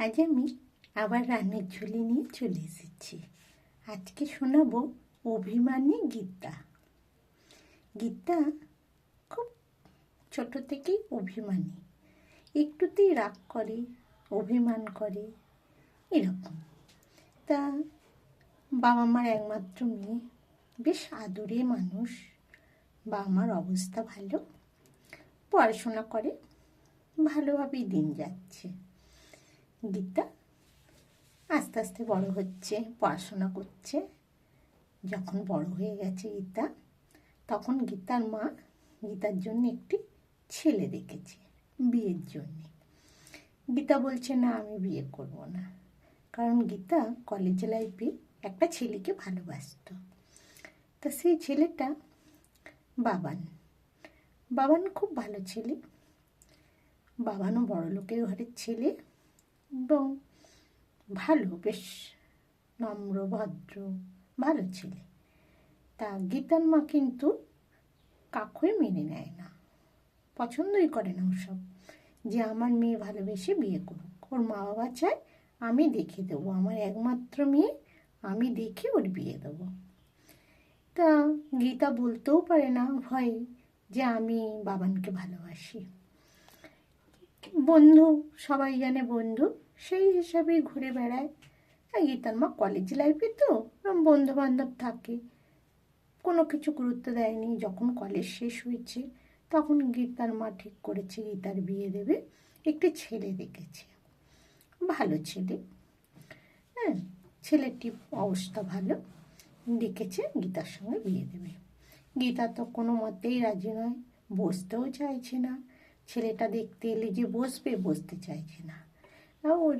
আজ আমি আবার রান্নার ঝুলি নিয়ে চলে এসেছি। আজকে শোনাবো অভিমানী গীতা। গীতা খুব ছোট থেকেই অভিমানী। একটুতেই রাগ করে, অভিমান করে, এরকম। তা বাবা মার একমাত্র মেয়ে, বেশ আদরে মানুষ। বাবা মার অবস্থা ভালো, পড়াশোনা করে, ভালোভাবেই দিন যাচ্ছে। গীতা আস্তে আস্তে বড় হচ্ছে, পড়াশোনা করছে। যখন বড় হয়ে গেছে গীতা, তখন গীতার মা গীতার জন্য একটি ছেলে দেখেছে, বিয়ের জন্যে। গীতা বলছে, না, আমি বিয়ে করব না। কারণ গীতা কলেজ লাইফে একটা ছেলেকে ভালোবাসত। তা সেই ছেলেটা বাবান। বাবান খুব ভালো ছেলে। বাবানও বড় লোকের ঘরের ছেলে। এবং ভালো, বেশ নম্র, ভদ্র, ভালো ছেলে। তা গীতার মা কিন্তু কাকুই মেনে নেয় না। পছন্দই করে না ওসব। যে আমার মেয়ে ভালোবেসে বিয়ে করুক। ওর মা বাবা চায় আমি দেখে দেবো। আমার একমাত্র মেয়ে, আমি দেখে ওর বিয়ে দেবো। তা গীতা বলতেও পারে না ভয়ে যে আমি বাবানকে ভালোবাসি। বন্ধু, সবাই জানে বন্ধু, সেই হিসাবেই ঘুরে বেড়ায়। আর গীতার মা কলেজ লাইফে তো বন্ধু বান্ধব থাকে। কোনো কিছু গুরুত্ব দেয়নি। যখন কলেজ শেষ হয়েছে, তখন গীতার মা ঠিক করেছে, গীতার বিয়ে দেবে। একটি ছেলে দেখেছে। ভালো ছেলে। হ্যাঁ ছেলেটি অবস্থা ভালো। ডেকেছে গীতার সঙ্গে বিয়ে দেবে। গীতা তো কোনো মতেই রাজি নয়, বসতেও চাইছে না। ছেলেটা দেখতে এলে যে বসবে, বসতে চাইছে না। ওর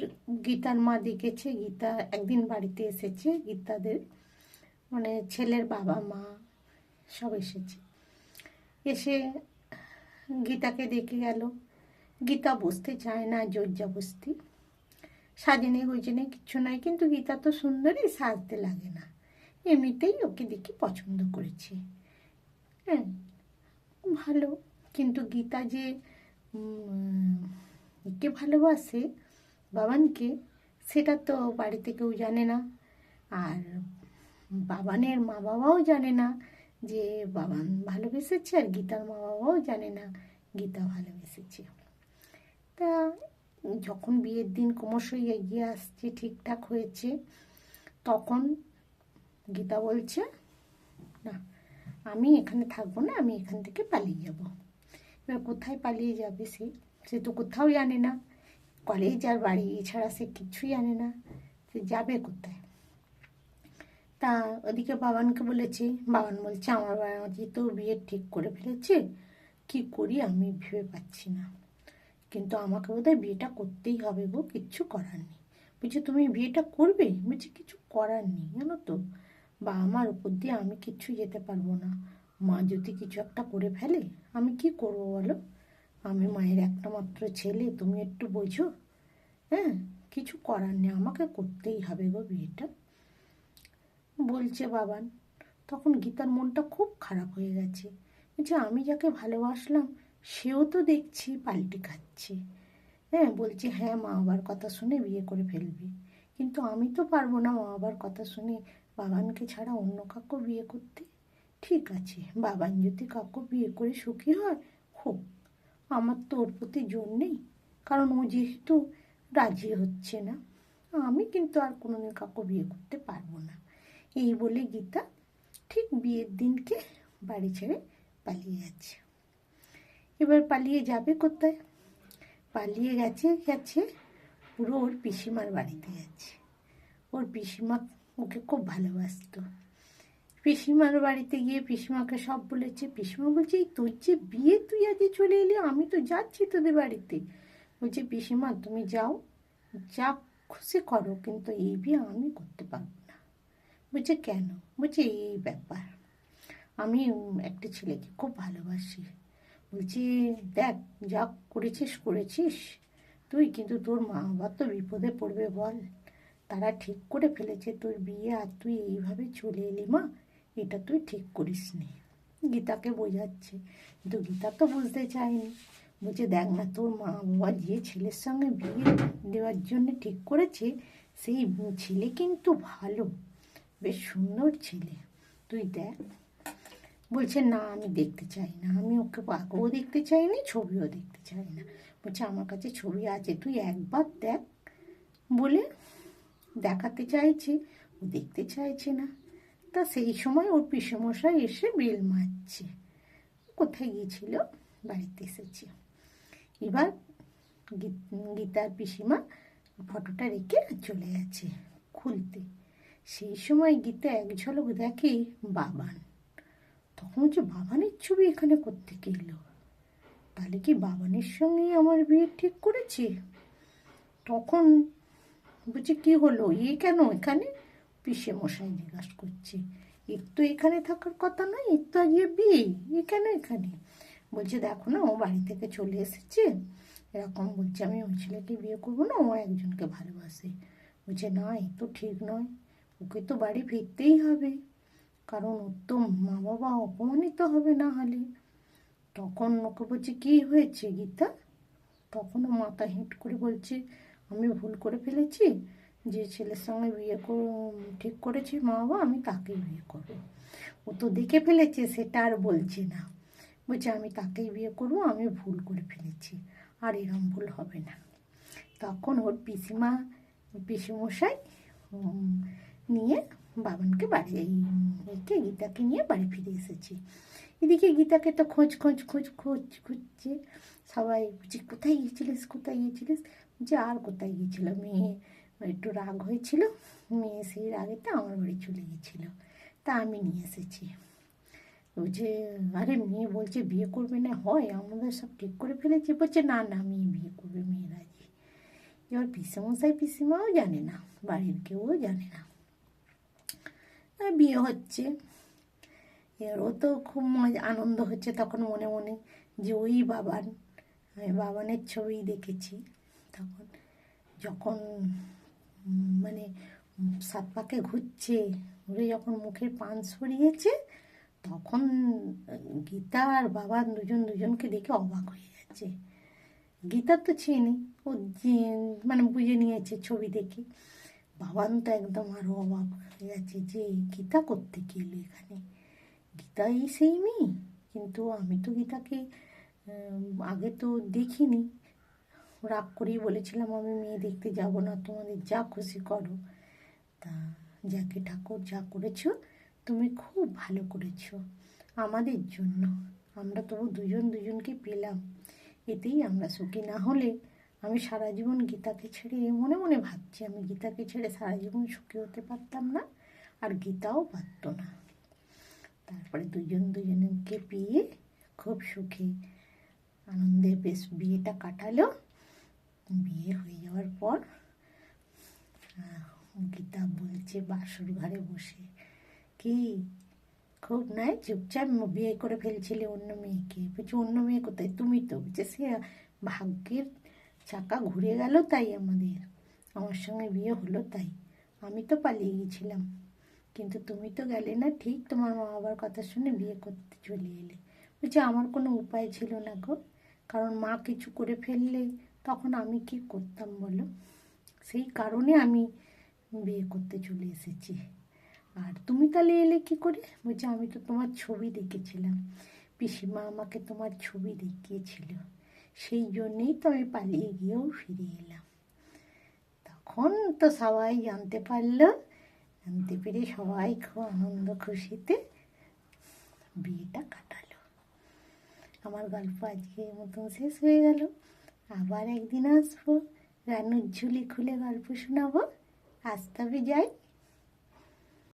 গীতার মা দেখেছে গীতা একদিন বাড়িতে এসেছে, গীতাদের মানে ছেলের বাবা মা সব এসেছে। এসে গীতাকে দেখে গেল। গীতা বসতে চায় না জোরজাবস্তি সাজেনে গুজেনে কিচ্ছু নয় কিন্তু গীতা তো সুন্দরী, সাজতে লাগে না। এমনিতেই ওকে দেখে পছন্দ করেছে। হ্যাঁ ভালো। কিন্তু গীতা যে কে ভালোবাসে বাবানকে, সেটা তো বাড়িতে কেউ জানে না। আর বাবানের মা বাবাও জানে না যে বাবান ভালোবেসেছে আর গীতার মা বাবাও জানে না গীতা ভালোবেসেছে। তা যখন বিয়ের দিন ক্রমশই এগিয়ে আসছে, ঠিকঠাক হয়েছে, তখন গীতা বলছে, না, আমি এখানে থাকব না, আমি এখান থেকে পালিয়ে যাব। কোথায় পালিয়ে যাবে সে? সে তো কোথাও জানে না। কলেজ আর বাড়ি এছাড়া সে কিছুই জানে না। সে যাবে কোথায়? তা ওদিকে বাবানকে বলেছি, বাবান বলছে, আমার বাড়ি তো বিয়ে ঠিক করে ফেলেছে, কি করি আমি ভেবে পাচ্ছি না। কিন্তু আমাকে বোধহয় বিয়েটা করতেই হবে গো, কিচ্ছু করার নেই। বলছে, তুমি বিয়েটা করবে? বলছি, কিছু করার নেই, জানো তো। বা আমার উপর দিয়ে আমি কিচ্ছু যেতে পারব না। মা যদি কিছু একটা করে ফেলে, আমি কি করব বলো? আমি মায়ের একটা মাত্র ছেলে, তুমি একটু বোঝো। হ্যাঁ কিছু করার নেই, আমাকে করতেই হবে গো বিয়েটা। বলছে বাবান, তখন গীতার মনটা খুব খারাপ হয়ে গেছে। বলছে, আমি যাকে ভালোবাসলাম, সেও তো দেখছি পাল্টে খাচ্ছে। হ্যাঁ বলছে হ্যাঁ মা, বাবার কথা শুনে বিয়ে করে ফেলবি। কিন্তু আমি তো পারব না মা, বাবার কথা শুনে বাবানকে ছাড়া অন্য কাউকে বিয়ে করতে। ঠিক আছে, বাবান যদি কাউকে বিয়ে করে সুখী হয় হোক আমার তো ওর প্রতি জোর নেই, কারণ ও যেহেতু রাজি হচ্ছে না, আমি কিন্তু আর কোনোদিন কাউকে বিয়ে করতে পারব না। এই বলে গীতা ঠিক বিয়ের দিনকে বাড়ি ছেড়ে পালিয়ে যাচ্ছে এবার পালিয়ে যাবে কোথায়? পালিয়ে গেছে গেছে পুরো ওর পিসিমার বাড়িতে গেছে। ওর পিসিমা ওকে খুব ভালোবাসত। পিসিমার বাড়িতে গিয়ে পিসিমাকে সব বলেছে, পিসিমা বলছে, এই তোর যে বিয়ে, তুই আজকে চলে এলি, আমি তো যাচ্ছি তোদের বাড়িতে। বলছে, পিসিমা, তুমি যাও, যা খুশি করো, কিন্তু এই বিয়ে আমি করতে পারব না। বলছে, কেন? বলছে, এই ব্যাপার, আমি একটা ছেলেকে খুব ভালোবাসি। বলছি, দেখ, যা করেছিস করেছিস। তুই কিন্তু তোর মা বাবা তো বিপদে পড়বে বল। তারা ঠিক করে ফেলেছে তোর বিয়ে, আর তুই এইভাবে চলে এলি, মা? এটা তুই ঠিক করিস নি গীতাকে বোঝাচ্ছে, কিন্তু গীতা তো বুঝতে চায়নি। বলছে, দেখ না, তোর মা বাবা যে ছেলের সঙ্গে বিয়ে দেওয়ার জন্য ঠিক করেছে, সেই ছেলে কিন্তু ভালো, বেশ সুন্দর ছেলে। তুই দেখ। বলছে, না, আমি দেখতে চাই না। আমি ওকে পাকেও দেখতে চাই না ছবিও দেখতে চাই না। বলছে, আমার কাছে ছবি আছে, তুই একবার দেখ। বলে দেখাতে চাইছে, ও দেখতে চাইছে না। তা সেই সময় ওর পিসমশাই এসে বেল মারছে। কোথায় গিয়েছিল? বাড়িতে এসেছে। এবার গীতার পিসিমা ফটোটা রেখে চলে গেছে খুলতে। সেই সময় গীতা এক ঝলক দেখে বাবান। তখন হচ্ছে বাবানের ছবি এখানে করতে এলো? তাহলে কি বাবানের সঙ্গে আমার বিয়ে ঠিক করেছে? তখন বলছে কি হলো? এ কেন এখানে? পিসে মশাই জিজ্ঞাসা করছে, এর তো এখানে থাকার কথা নয়, এর তো আজকে বিয়ে, এ কেন এখানে? বলছে, দেখো না, ও বাড়ি থেকে চলে এসেছে। এরকম বলছে, আমি ওই ছেলেকে বিয়ে করব না, ও একজনকে ভালোবাসে। বলছে, না, এ তো ঠিক নয়, ওকে তো বাড়ি ফিরতেই হবে, কারণ ওর তো মা বাবা অপমানিত হবে না হলে। তখন ওকে বলছে, কী হয়েছে গীতা? তখনও মাথা হেঁট করে বলছে, আমি ভুল করে ফেলেছি যে ছেলের সঙ্গে বিয়ে ঠিক করেছি মা বাবা, আমি তাকেই বিয়ে করব। ও তো দেখে ফেলেছে, সেটা আর বলছে না। বলছে, আমি তাকেই বিয়ে করব, আমি ভুল করে ফেলেছি, আর এরম ভুল হবে না। তখন ওর পিসিমা, পিসিমশাই নিয়ে বাবানকে বাড়ি একে গীতাকে নিয়ে বাড়ি ফিরে এসেছি। এদিকে গীতাকে তো খোঁজ খোঁজ খোঁজ খোঁজ, খুঁজছে। সবাই বলছে, কোথায় গিয়েছিলিস কোথায় গিয়েছিলিস? যে আর কোথায় গিয়েছিল মেয়ে? একটু রাগ হয়েছিল, মেয়ে সেই রাগেতে আমার বাড়ি চলে গিয়েছিল তা আমি নিয়ে এসেছি। বলছে আরে মেয়ে বলছে বিয়ে করবে না, হয়, আমাদের সব ঠিক করে ফেলেছে। বলছে, না না, মেয়ে বিয়ে করবে, মেয়ে রাজি। এবার পিসেমশাই, পিসিমাও জানে না, বাড়ির কেউও জানে না। আর বিয়ে হচ্ছে। এবার ও তো খুব মজা, আনন্দ হচ্ছে তখন মনে মনে যে ওই বাবান বাবানের ছবি দেখেছি। তখন যখন মানে সাত পাকে ঘুরছে ঘুরে যখন মুখের পান সরিয়েছে, তখন গীতা আর বাবা দুজন দুজনকে দেখে অবাক হয়ে যাচ্ছে। গীতা তো চেনে, ও মানে বুঝে নিয়েছে ছবি দেখে। বাবান তো একদম আরও অবাক হয়ে গেছে যে গীতা করতে গেলো এখানে? গীতাই সেই মেয়ে, কিন্তু আমি তো গীতাকে আগে তো দেখিনি। রাগ করেই বলেছিলাম, আমি মেয়ে দেখতে যাব না, তোমাদের যা খুশি করো। তা যাকে ঠাকুর যা করেছ, তুমি খুব ভালো করেছ, আমাদের জন্য। আমরা তবু দুজন দুজনকে পেলাম। এতেই আমরা সুখী। না হলে আমি সারা জীবন গীতাকে ছেড়ে মনে মনে ভাবছি, আমি গীতাকে ছেড়ে সারা জীবন সুখী হতে পারতাম না আর গীতাও পারতো না। তারপরে দুজন দুজনকে পেয়ে খুব সুখে আনন্দে বেশ বিয়েটা কাটালো। বিয়ে হয়ে যাওয়ার পর গীতা বলছে, বাসুর ঘরে বসে। কি? খুব নাই? চুপচাপ বিয়ে করে ফেলছিলে অন্য মেয়েকে? বলছি, অন্য মেয়ে কোথায়? তুমি তো? বলছে, সে ভাগ্যের চাকা ঘুরে গেল তাই আমাদের। আমার সঙ্গে বিয়ে হলো তাই। আমি তো পালিয়ে গেছিলাম। কিন্তু তুমি তো গেলে না, ঠিক তোমার মা বাবার কথা শুনে বিয়ে করতে চলে এলে। বলছে, আমার কোনো উপায় ছিল না গো। কারণ মা কিছু করে ফেললে তখন আমি কি করতাম বলো? সেই কারণে আমি বিয়ে করতে চলে এসেছি। আর তুমি তাহলে এলে কি করে? বলছে, আমি তো তোমার ছবি দেখেছিলাম। পিসিমা আমাকে তোমার ছবি দেখিয়েছিল। সেই জন্যেই তো আমি পালিয়ে গিয়েও ফিরে এলাম। তখন তো সবাই জানতে পারল, জানতে পেরে সবাই খুব আনন্দ খুশিতে বিয়েটা কাটালো। আমার গল্প আজকে মতন শেষ হয়ে গেল। আবার একদিন আসব রানুর ঝুলি খুলে গল্প শোনাবো। আজ তবে যাই।